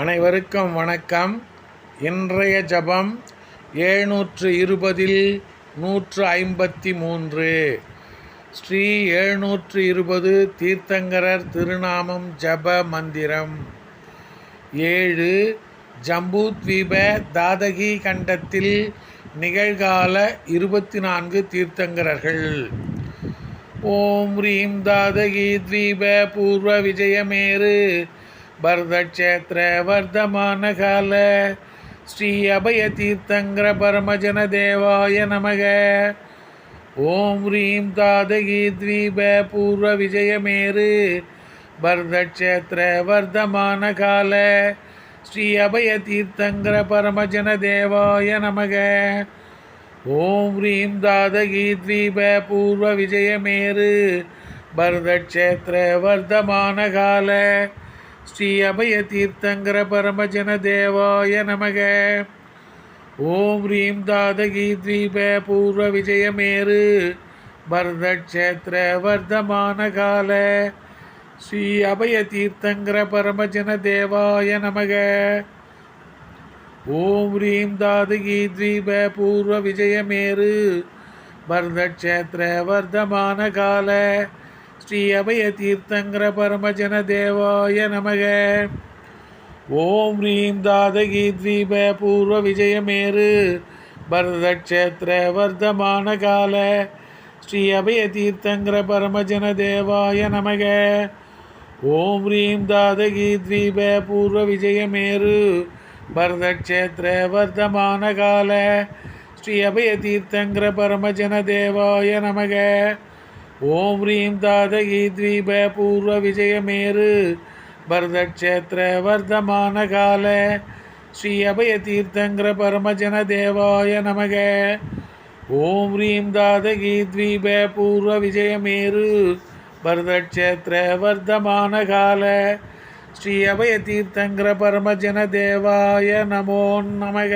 அனைவருக்கும் வணக்கம். இன்றைய ஜபம் எழுநூற்று இருபதில் நூற்று ஐம்பத்தி மூன்று ஸ்ரீ எழுநூற்று இருபது தீர்த்தங்கரர் திருநாமம் ஜப மந்திரம். ஏழு ஜம்பூத்வீப தாதகி கண்டத்தில் நிகழ்கால இருபத்தி நான்கு தீர்த்தங்கரர்கள். ஓம் ரீம் தாதகி த்வீப பூர்வ விஜயமேரு பரதக்ஷேத்திர வர்தமான கால ஸ்ரீ அபய தீர்த்தங்கர பரமஜன தேவாய நமக. ஓம் ஹ்ரீம் தாதகி த்வீப பூர்வ விஜயமேரு பரதக்ஷேத்திர வர்தமான கால ஸ்ரீ அபய தீர்த்தங்கர பரமஜன தேவாய நமக. ஓம் ஹ்ரீம் தாதகி த்வீப பூர்வ விஜயமேரு பரதக்ஷேத்திர வர்தமான கால ஸ்ரீ அபய தீர்த்தங்கர பரமஜன தேவாய நமக. ஓம் ஹ்ரீம் தாதகி தீப பூர்வ விஜயமேரு. பரதக்ஷேத்திர வர்தமான கால ஸ்ரீ அபய தீர்த்தங்கர பரமஜன தேவாய நமக. ஓம் ஹ்ரீம் தாதகி தீப பூர்வ விஜயமேரு. பரதக்ஷேத்திர வர்தமான கால ஸ்ரீ அபய தீர்த்தங்கர பரமஜன தேவாய நமக. ஓம் ஹ்ரீம் தாதகி தீப பூர்வ விஜயமேரு பரதக்ஷேத்திர வர்த்தமான கால ஸ்ரீ அபய தீர்த்தங்கர பரமஜன தேவாய நமக. ஓம் ஹ்ரீம் தாதகி தீப பூர்வ விஜயமேரு பரதக்ஷேத்திர வர்த்தமான கால ஸ்ரீ அபய தீர்த்தங்கர பரமஜன தேவாய நமக. ஓம் ரீம் தாதகி த்வீப பூர்வ விஜயமேரு பரதக்ஷேத்திர வர்த்தமான கால. ஸ்ரீ அபய தீர்த்தங்கர பரமஜன தேவாய நமக. ஓம் ரீம் தாதகி த்வீப பூர்வ விஜயமேரு பரதக்ஷேத்திர வர்த்தமான கால. ஸ்ரீ அபய தீர்த்தங்கர பரமஜன தேவாய நமோ நமக.